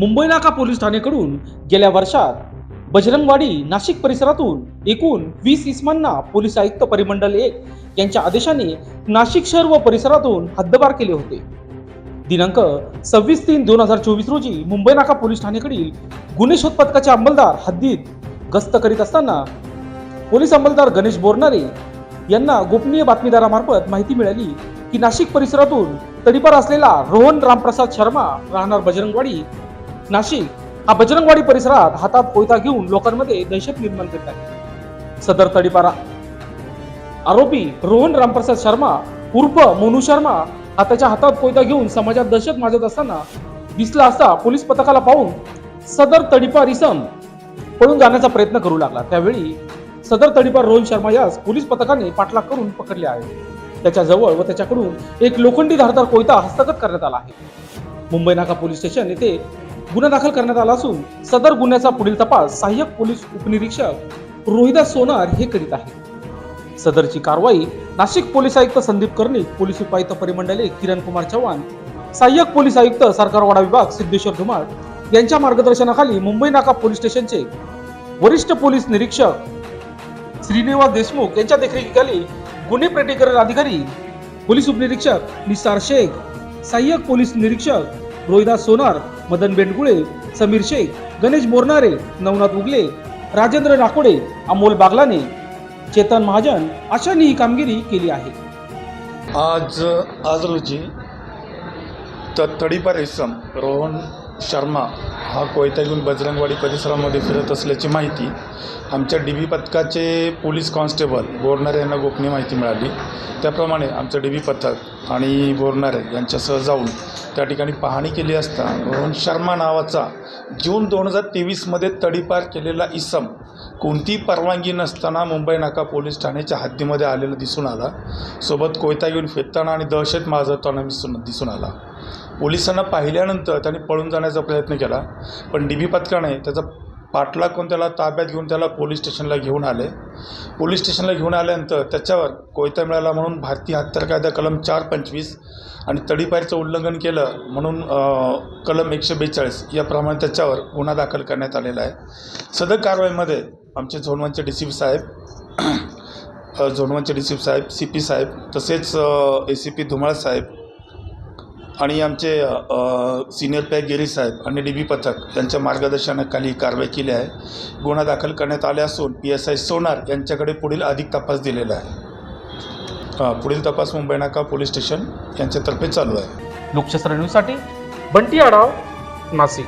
मुंबई नाका पोलीस ठाणेकडून गेल्या वर्षात बजरंगवाडी नाशिक परिसरातून एकूण वीस इसमांना पोलीस आयुक्त परिमंडल एक यांच्या आदेशाने नाशिक शहर व परिसरातून हद्दपार केले होते. दिनांक सव्वीस तीन दोन हजार चोवीस रोजी मुंबई नाका पोलीस ठाणेकडील गुन्हे शोध पथकाचे अंमलदार हद्दीत गस्त करीत असताना पोलीस अंमलदार गणेश बोरनारे यांना गोपनीय बातमीदारामार्फत माहिती मिळाली की नाशिक परिसरातून तडीपार असलेला रोहन रामप्रसाद शर्मा राहणार बजरंगवाडी नाशिक हा बजरंगवाडी परिसरात हातात कोयता घेऊन लोकांमध्ये दहशत निर्माण करीत आहे. सदर तडीपारा. आरोपी रोहन रामप्रसाद शर्मा उर्फ मोनू शर्मा हा त्याच्या हातात कोयता घेऊन समाजात दहशत माजत असताना दिसला असता पोलीस पथकाला पाहून सदर तडीपार इसम पळून जाण्याचा प्रयत्न करू लागला. त्यावेळी सदर तडीपार रोहन शर्मा यास पोलीस पथकाने पाठलाग करून पकडले आहे. त्याच्याजवळ व त्याच्याकडून एक लोखंडी धारदार कोयता हस्तगत करण्यात आला आहे. मुंबई नाका पोलीस स्टेशन येथे गुन्हा दाखल करण्यात आला असून सदर गुन्ह्याचा पुढील तपास सहाय्यक पोलीस उपनिरीक्षक रोहिदास सोनार हे करीत आहेत. सदरची कारवाई नाशिक पोलीस आयुक्त संदीप कर्णिक पोलीस उपायुक्त परिमंडळे किरण कुमार चव्हाण सहाय्यक पोलीस आयुक्त सरकारवाडा विभाग सिद्धेश्वर धुमाळ यांच्या मार्गदर्शनाखाली मुंबई नाका पोलीस स्टेशनचे वरिष्ठ पोलीस निरीक्षक श्रीनिवास देशमुख यांच्या देखरेखीखाली गुन्हे प्रतिकरण अधिकारी पोलीस उपनिरीक्षक निसार शेख सहाय्यक पोलीस निरीक्षक रोहिदास सोनार मदन बेंडगुळे समीर शेख गणेश बोरनारे नवनाथ उगले राजेंद्र राकोडे अमोल बागलाने चेतन महाजन अशांनी ही कामगिरी केली आहे. आज आज रोजी तडीपार इसम रोहन शर्मा हा कोयता घेऊन बजरंगवाडी परिसरामध्ये फिरत असल्याची माहिती आमच्या डी बी पथकाचे पोलीस कॉन्स्टेबल बोरणारे यांना गोपनीय माहिती मिळाली. त्याप्रमाणे आमचं डी बी पथक आणि बोरणारे यांच्यासह जाऊन त्या ठिकाणी पाहणी केली असता रोहन शर्मा नावाचा जून दोन हजार तेवीसमध्ये तडीपार केलेला इसम कोणतीही परवानगी नसताना मुंबई नाका पोलीस ठाण्याच्या हद्दीमध्ये आलेला दिसून आला. सोबत कोयता घेऊन फिरताना आणि दहशत माजवताना दिसून दिसून आला. पोलिसांना पाहिल्यानंतर त्यांनी पळून जाण्याचा प्रयत्न केला पण डी बी पथकाने त्याचा पाठलाग करून त्याला ताब्यात घेऊन त्याला पोलीस स्टेशनला घेऊन आले. पोलीस स्टेशनला घेऊन आल्यानंतर त्याच्यावर कोयता मिळाला म्हणून भारतीय हत्यार कायदा कलम चार पंचवीस आणि तडीपारचं उल्लंघन केलं म्हणून कलम एकशे बेचाळीस याप्रमाणे त्याच्यावर गुन्हा दाखल करण्यात आलेला आहे. सदर कारवाईमध्ये आमचे झोनवनचे डी सी पी साहेब झोनवनचे डी सी पी साहेब सी पी साहेब तसेच ए सी पी धुमाळ साहेब आणि आमचे सिनियर पॅक गिरी साहेब आणि डी बी पथक यांच्या मार्गदर्शनाखाली ही कारवाई केली आहे. गुन्हा दाखल करण्यात आले असून पी एस आय सोनार यांच्याकडे पुढील अधिक तपास दिलेला आहे. पुढील तपास मुंबई नाका पोलीस स्टेशन यांच्यातर्फे चालू आहे. लोकशास्त्र न्यूजसाठी बंटी आढाव नाशिक.